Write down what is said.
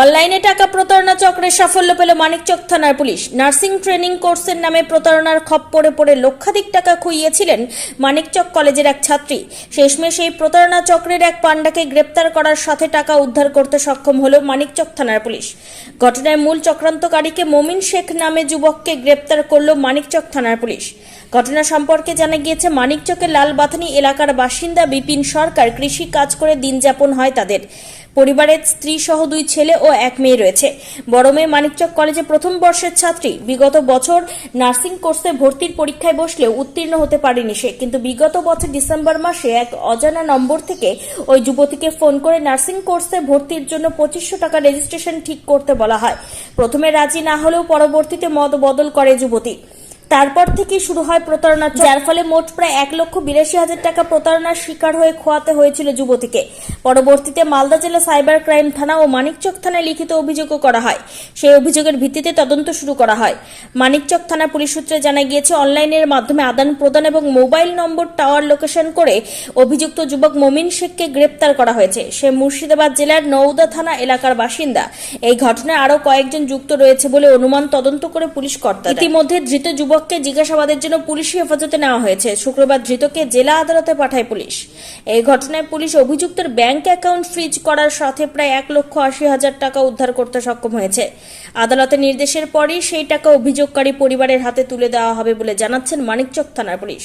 অনলাইনে টাকা প্রতারণা চক্রে সাফল্য পেল মানিকচক থানার পুলিশ। নার্সিং ট্রেনিং কোর্সের নামে প্রতারণার খপ্পরে পড়ে লক্ষাধিক টাকা খুইয়েছিলেন মানিকচক কলেজের এক ছাত্রী। শেষমেশ এই প্রতারণা চক্রের এক পাণ্ডাকে গ্রেপ্তার করার সাথে টাকা উদ্ধার করতে সক্ষম হল মানিকচক থানার পুলিশ। ঘটনায় মূল চক্রান্তকারীকে মমিন শেখ নামে যুবককে গ্রেপ্তার করল মানিকচক থানার পুলিশ। ঘটনা সম্পর্কে জানা গিয়েছে মানিকচকের লালবাথানি এলাকার বাসিন্দা বিপিন সরকার কৃষি কাজ করে দিন যাপন হয় তাদের। পরিবারের স্ত্রী সহ দুই ছেলে ও এক মেয়ে রয়েছে। বড় মেয়ে মানিকচক কলেজে প্রথম বর্ষের ছাত্রী। বিগত বছর নার্সিং কোর্সে ভর্তির পরীক্ষায় বসলেও উত্তীর্ণ হতে পারেনি সে। কিন্তু বিগত বছর ডিসেম্বর মাসে এক অজানা নম্বর থেকে ওই যুবতীকে ফোন করে নার্সিং কোর্সে ভর্তির জন্য পঁচিশশো টাকা রেজিস্ট্রেশন ঠিক করতে বলা হয়। প্রথমে রাজি না হলেও পরবর্তীতে মত বদল করে যুবতী। তারপর থেকে শুরু হয় প্রতারণা যার ফলে মোট প্রায় এক লক্ষ বিরাশি হাজার টাকা প্রতারণার শিকার হয়ে খোয়াতে হয়েছিল যুবতীকে। পরবর্তীতে মালদা জেলা সাইবার ক্রাইম থানা ও মানিকচক থানায় লিখিত অভিযোগও করা হয়। সেই অভিযোগের ভিত্তিতে তদন্ত শুরু করা হয়। মানিকচক থানা পুলিশ সূত্রে জানা গিয়েছে, অনলাইনের মাধ্যমে আদান প্রদান এবং মোবাইল নম্বর টাওয়ার লোকেশন করে অভিযুক্ত যুবক মমিন শেখকে গ্রেপ্তার করা হয়েছে। সে মুর্শিদাবাদ জেলার নৌদা থানা এলাকার বাসিন্দা। এই ঘটনায় আরও কয়েকজন যুক্ত রয়েছে বলে অনুমান তদন্ত করে পুলিশ কর্তা ইতিমধ্যে ধৃত যুবককে জিজ্ঞাসাবাদের জন্য পুলিশি হেফাজতে নেওয়া হয়েছে। শুক্রবার ধৃতকে জেলা আদালতে পাঠায় পুলিশ। এই ঘটনায় পুলিশ অভিযুক্তের ব্যাংক অ্যাকাউন্ট ফ্রিজ করার সাথে প্রায় এক লক্ষ আশি হাজার টাকা উদ্ধার করতে সক্ষম হয়েছে। আদালতের নির্দেশের পরই সেই টাকা অভিযোগকারী পরিবারের হাতে তুলে দেওয়া হবে বলে জানাচ্ছেন মানিকচক থানার পুলিশ।